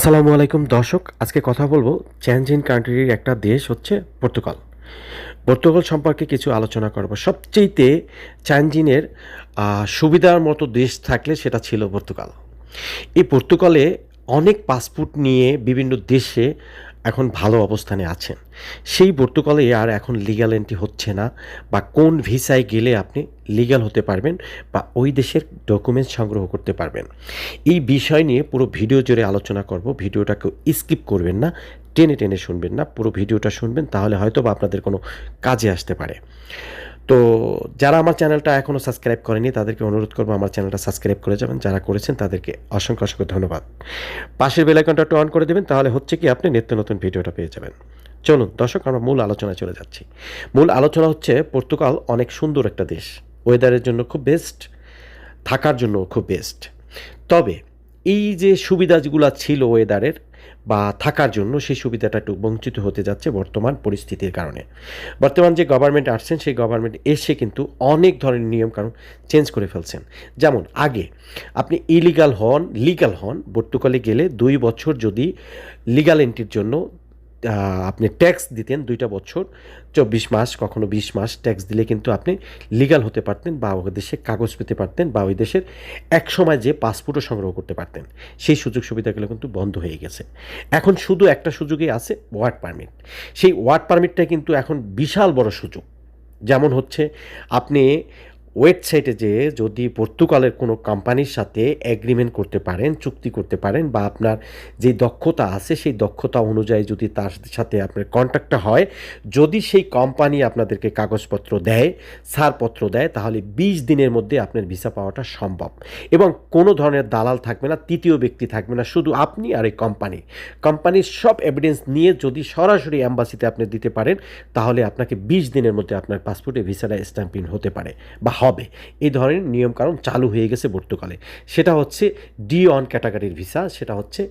আসসালামু আলাইকুম দর্শক। আজকে কথা বলব চ্যানজিন কান্ট্রির একটা দেশ হচ্ছে পর্তুগাল পর্তুগাল সম্পর্কে কিছু আলোচনা করব। সবচেয়েতে চ্যানজিনের আহ, সুবিধার মতো দেশ থাকলে সেটা ছিল পর্তুগাল এই পর্তুগালে অনেক পাসপোর্ট নিয়ে বিভিন্ন দেশে এখন ভালো অবস্থানে আছেন। সেই পর্তুগালে আর এখন লিগ্যাল এন্ট্রি হচ্ছে না বা কোন ভিসায় গেলে আপনি লিগ্যাল হতে পারবেন বা ওই দেশের ডকুমেন্টস সংগ্রহ করতে পারবেন। এই বিষয় নিয়ে পুরো ভিডিও জুড়ে আলোচনা করব। ভিডিওটাকে স্কিপ করবেন না, টেনে টেনে শুনবেন না। পুরো ভিডিওটা শুনবেন, তাহলে হয়তো বা আপনাদের কোনো কাজে আসতে পারে। তো যারা আমার চ্যানেলটা এখনও সাবস্ক্রাইব করেনি, তাদেরকে অনুরোধ করব আমার চ্যানেলটা সাবস্ক্রাইব করে যাবেন। যারা করেছেন, তাদেরকে অসংখ্য অসংখ্য ধন্যবাদ। পাশের বেলাইকনটা অন করে দেবেন, তাহলে হচ্ছে কি আপনি নিত্য নতুন ভিডিওটা পেয়ে যাবেন। চলুন, দর্শক, আমরা মূল আলোচনায় চলে যাচ্ছি। মূল আলোচনা হচ্ছে পর্তুগাল অনেক সুন্দর একটা দেশ। ওয়েদারের জন্য খুব বেস্ট থাকার জন্য খুব বেস্ট তবে এই যে সুবিধাগুলো ছিল ওয়েদারের বা থাকার জন্য সেই সুবিধাটা একটু বঞ্চিত হতে যাচ্ছে বর্তমান পরিস্থিতির কারণে। বর্তমান যে গভর্নমেন্ট আসছেন, সেই গভর্নমেন্ট এসে কিন্তু অনেক ধরনের নিয়ম কারণ চেঞ্জ করে ফেলছেন। যেমন, আগে আপনি ইলিগাল হন লিগাল হন, বর্তুকালে গেলে দুই বছর যদি লিগাল এন্ট্রির জন্য আপনি ট্যাক্স দিতেন দুইটা বছর, চব্বিশ মাস, কখনো বিশ মাস ট্যাক্স দিলে কিন্তু আপনি লিগাল হতে পারতেন বা ওই দেশে কাগজ পেতে পারতেন বা ওই দেশের এক সময় যে পাসপোর্টও সংগ্রহ করতে পারতেন। সেই সুযোগ সুবিধাগুলো কিন্তু বন্ধ হয়ে গেছে। এখন শুধু একটা সুযোগই আছে ওয়ার্ড পারমিট সেই ওয়ার্ড পারমিটটা কিন্তু এখন বিশাল বড় সুযোগ। যেমন হচ্ছে আপনি ওয়েবসাইটে যে যদি পর্তুগালের কোনো কোম্পানির সাথে এগ্রিমেন্ট করতে পারেন, চুক্তি করতে পারেন বা আপনার যে দক্ষতা আছে সেই দক্ষতা অনুযায়ী যদি তার সাথে আপনার কন্ট্যাক্টটা হয়, যদি সেই কোম্পানি আপনাদেরকে কাগজপত্র দেয়, ছাড়পত্র দেয়, তাহলে বিশ দিনের মধ্যে আপনার ভিসা পাওয়াটা সম্ভব। এবং কোনো ধরনের দালাল থাকবে না, তৃতীয় ব্যক্তি থাকবে না, শুধু আপনি আর এই কোম্পানি কোম্পানির সব এভিডেন্স নিয়ে যদি সরাসরি অ্যাম্বাসিতে আপনি দিতে পারেন, তাহলে আপনাকে বিশ দিনের মধ্যে আপনার পাসপোর্টে ভিসাটা স্ট্যাম্পিং হতে পারে বা হবে। এই ধরনের নিয়মকানুন চালু হয়ে গেছে পর্তুগালে। সেটা হচ্ছে ডি অন ক্যাটাগরির ভিসা, সেটা হচ্ছে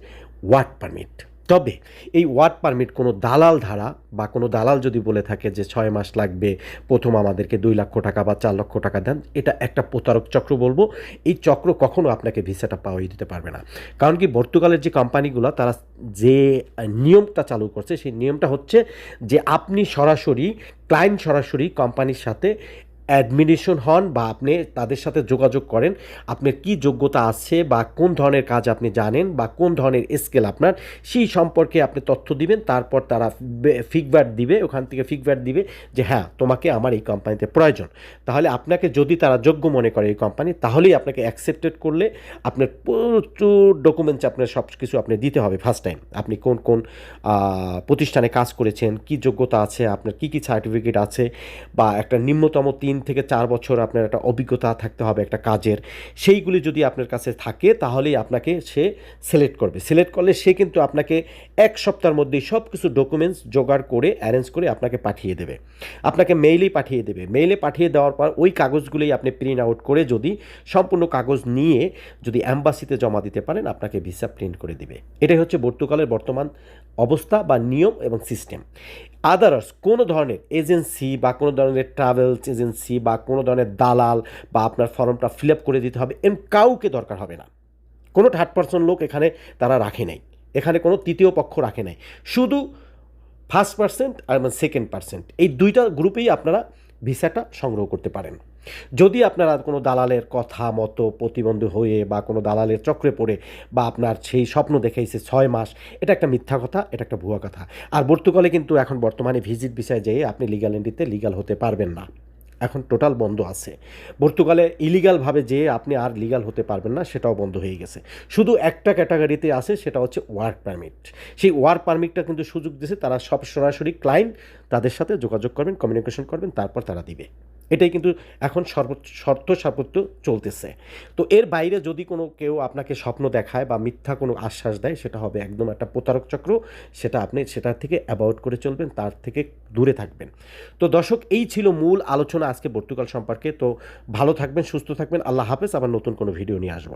ওয়ার্ক পারমিট। তবে এই ওয়ার্ক পারমিট কোনো দালাল ধারা বা কোনো দালাল যদি বলে থাকে যে ছয় মাস লাগবে, প্রথম আমাদেরকে দুই লক্ষ টাকা বা চার লক্ষ টাকা দেন, এটা একটা প্রতারক চক্র বলব। এই চক্র কখনো আপনাকে ভিসাটা পাওয়াই দিতে পারবে না। কারণ কি, পর্তুগালের যে কোম্পানিগুলো, তারা যে নিয়মটা চালু করছে, সেই নিয়মটা হচ্ছে যে আপনি সরাসরি, ক্লায়েন্ট সরাসরি কোম্পানির সাথে অ্যাডমিনিশন হন বা আপনি তাদের সাথে যোগাযোগ করেন, আপনার কি যোগ্যতা আছে বা কোন ধরনের কাজ আপনি জানেন বা কোন ধরনের স্কেল আপনার, সেই সম্পর্কে আপনি তথ্য দিবেন, তারপর তারা ফিডব্যাক দিবে, ওখান থেকে ফিডব্যাক দিবে যে হ্যাঁ তোমাকে আমার এই কোম্পানিতে প্রয়োজন। তাহলে আপনাকে যদি তারা যোগ্য মনে করে এই কোম্পানি তাহলেই আপনাকে অ্যাকসেপ্টেড করলে আপনার প্রচুর ডকুমেন্টস আপনার সব কিছু আপনি দিতে হবে ফার্স্ট টাইম আপনি কোন কোন প্রতিষ্ঠানে কাজ করেছেন, কি যোগ্যতা আছে, আপনার কি কি সার্টিফিকেট আছে বা একটা নিম্নতম তিন থেকে চার বছর আপনার একটা অভিজ্ঞতা থাকতে হবে একটা কাজের। সেইগুলি যদি আপনার কাছে থাকে, তাহলেই আপনাকে সে সিলেক্ট করবে। সিলেক্ট করলে সে কিন্তু আপনাকে এক সপ্তাহের মধ্যেই সব কিছু ডকুমেন্টস জোগাড় করে অ্যারেঞ্জ করে আপনাকে পাঠিয়ে দেবে। আপনাকে মেইলেই পাঠিয়ে দেবে। মেইলে পাঠিয়ে দেওয়ার পর ওই কাগজগুলোই আপনি প্রিন্ট আউট করে যদি সম্পূর্ণ কাগজ নিয়ে যদি অ্যাম্বাসিতে জমা দিতে পারেন, আপনাকে ভিসা প্রিন্ট করে দিবে। এটাই হচ্ছে পর্তুগালের বর্তমান অবস্থা বা নিয়ম এবং সিস্টেম আদার্স কোনো ধরনের এজেন্সি বা কোনো ধরনের ট্রাভেলস এজেন্সি বা কোনো ধরনের দালাল বা আপনার ফর্মটা ফিল আপ করে দিতে হবে এম কাউকে দরকার হবে না। কোনো থার্ড পার্সন লোক এখানে তারা রাখে নাই। এখানে কোনো তৃতীয় পক্ষ রাখে নাই। শুধু ফার্স্ট পার্সেন্ট আর সেকেন্ড পার্সেন্ট এই দুইটা গ্রুপেই আপনারা ভিসাটা সংগ্রহ করতে পারেন। যদি আপনারা কোনো দালালের কথা, মতো, প্রতিবন্ধী হয়ে বা কোনো দালালের চক্রে পড়ে বা আপনার সেই স্বপ্ন দেখাইছে ছয় মাস, এটা একটা মিথ্যা কথা, এটা একটা ভুয়া কথা। আর পর্তুগালে কিন্তু এখন বর্তমানে ভিজিট বিষয়ে যেয়ে আপনি লিগাল এন্ট্রিতে লিগাল হতে পারবেন না। এখন টোটাল বন্ধ আছে। পর্তুগালে ইলিগালভাবে যেয়ে আপনি আর লিগাল হতে পারবেন না, সেটাও বন্ধ হয়ে গেছে। শুধু একটা ক্যাটাগরিতে আছে, সেটা হচ্ছে ওয়ার্ক পারমিট সেই ওয়ার্ক পারমিটটা কিন্তু সুযোগ দিয়েছে, তারা সব সরাসরি ক্লায়েন্ট তাদের সাথে যোগাযোগ করবেন কমিউনিকেশন করবেন, তারপর তারা দিবে। এটাই কিন্তু এখন সর্বোচ্চ শর্ত সাপত্য চলতেছে। তো এর বাইরে যদি কোনো কেউ আপনাকে স্বপ্ন দেখায় বা মিথ্যা কোনো আশ্বাস দেয়, সেটা হবে একদম একটা প্রতারক চক্র। সেটা আপনি সেটার থেকে অ্যাভয়েড করে চলবেন, তার থেকে দূরে থাকবেন। তো দর্শক, এই ছিল মূল আলোচনা আজকে পর্তুগাল সম্পর্কে। তো ভালো থাকবেন, সুস্থ থাকবেন। আল্লাহ হাফেজ। আবার নতুন কোনো ভিডিও নিয়ে আসব।